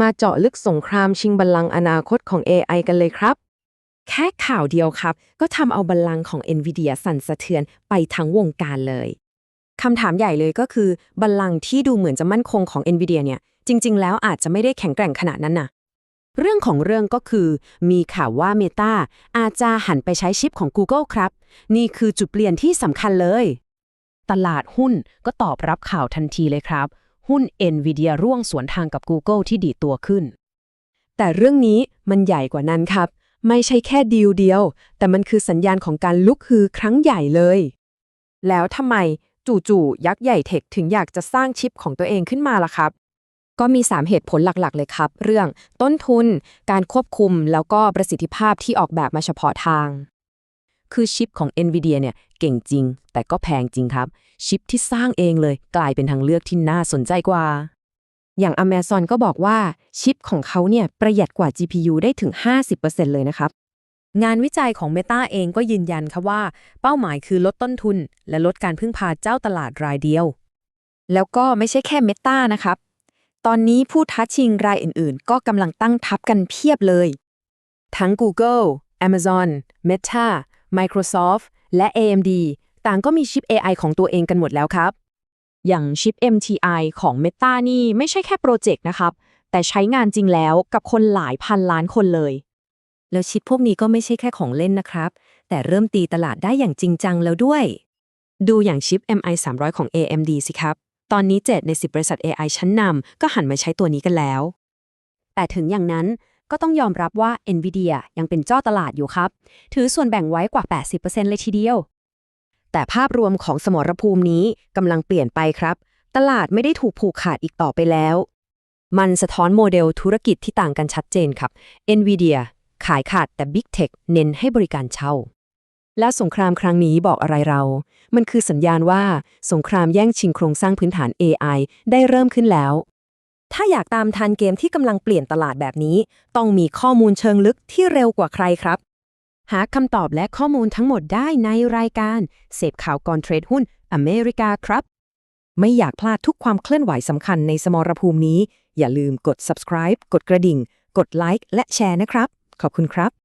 มาเจาะลึกสงครามชิงบัลลังก์อนาคตของ AI กันเลยครับ แค่ข่าวเดียวครับ ก็ทำเอาบัลลังก์ของ NVIDIA สั่นสะเทือนไปทั้งวงการเลยคำถามใหญ่เลยก็คือ บัลลังก์ที่ดูเหมือนจะมั่นคงของ NVIDIA เนี่ย จริง ๆ แล้วอาจจะไม่ได้แข็งแกร่งขนาดนั้นน่ะเรื่องของเรื่องก็คือ มีข่าวว่า Meta อาจจะหันไปใช้ชิปของ Google ครับ นี่คือจุดเปลี่ยนที่สำคัญเลย ตลาดหุ้นก็ตอบรับข่าวทันทีเลยครับ หุ้น NVIDIA ร่วงสวนทางกับ Google ที่ดีตัวขึ้น แต่เรื่องนี้มันใหญ่กว่านั้นครับ ไม่ใช่แค่ดีลเดียว แต่มันคือสัญญาณของการลุกฮือครั้งใหญ่เลย แล้วทำไมจู่ๆยักษ์ใหญ่เทคถึงอยากจะสร้างชิปของตัวเองขึ้นมาล่ะครับ ก็มี 3 เหตุผลหลักๆ เลยครับ เรื่องต้นทุน การควบคุมแล้วก็ประสิทธิภาพที่ออกแบบมาเฉพาะทาง คือชิปของ NVIDIA เนี่ยเก่งจริง แต่ก็แพงจริงครับ ชิปที่สร้างเองเลยกลายเป็นทางเลือกที่น่าสนใจกว่า อย่าง Amazon ก็บอกว่าชิปของเขาเนี่ยประหยัดกว่า GPU ได้ถึง 50%เลยนะครับ งานวิจัยของ Meta เองก็ยืนยันค่ะว่า เป้าหมายคือลดต้นทุน และลดการพึ่งพาเจ้าตลาดรายเดียว แล้วก็ไม่ใช่แค่ Meta นะครับ ตอนนี้ผู้ท้าชิงรายอื่นๆ ก็กำลังตั้งทับกันเพียบเลย ทั้ง Google Amazon Meta Microsoft และ AMD ต่างก็มีชิป AI ของตัวเองกันหมดแล้วครับ อย่างชิป MTI ของ Meta นี่ไม่ใช่แค่โปรเจกต์นะครับ แต่ใช้งานจริงแล้วกับคนหลายพันล้านคนเลย แล้วชิปพวกนี้ก็ไม่ใช่แค่ของเล่นนะครับ แต่เริ่มตีตลาดได้อย่างจริงจังแล้วด้วย ดูอย่างชิป MI 300 ของ AMD สิครับ ตอนนี้ 7 ใน 10 บริษัท AI ชั้นนำก็หันมาใช้ตัวนี้กันแล้ว แต่ถึงอย่างนั้น ก็ต้องยอมรับว่า NVIDIA ยังเป็นเจ้าตลาดอยู่ครับ ถือส่วนแบ่งไว้กว่า 80%เลยทีเดียว แต่ภาพรวมของสมรภูมินี้กำลังเปลี่ยนไปครับ ตลาดไม่ได้ถูกผูกขาดอีกต่อไปแล้ว มันสะท้อนโมเดลธุรกิจที่ต่างกันชัดเจนครับ NVIDIA ขายขาดแต่ Big Tech เน้นให้บริการเช่า และสงครามครั้งนี้บอกอะไรเรา มันคือสัญญาณว่าสงครามแย่งชิงโครงสร้างพื้นฐาน AI ได้เริ่มขึ้นแล้ว ถ้าอยากตามทันเกมที่กำลังเปลี่ยนตลาดแบบนี้ ต้องมีข้อมูลเชิงลึกที่เร็วกว่าใครครับ หาคำตอบและข้อมูลทั้งหมดได้ในรายการ เสพข่าวก่อนเทรดหุ้นอเมริกาครับ ไม่อยากพลาดทุกความเคลื่อนไหวสำคัญในสมรภูมินี้ อย่าลืมกด subscribe กดกระดิ่ง กดไลค์และแชร์นะครับ ขอบคุณครับ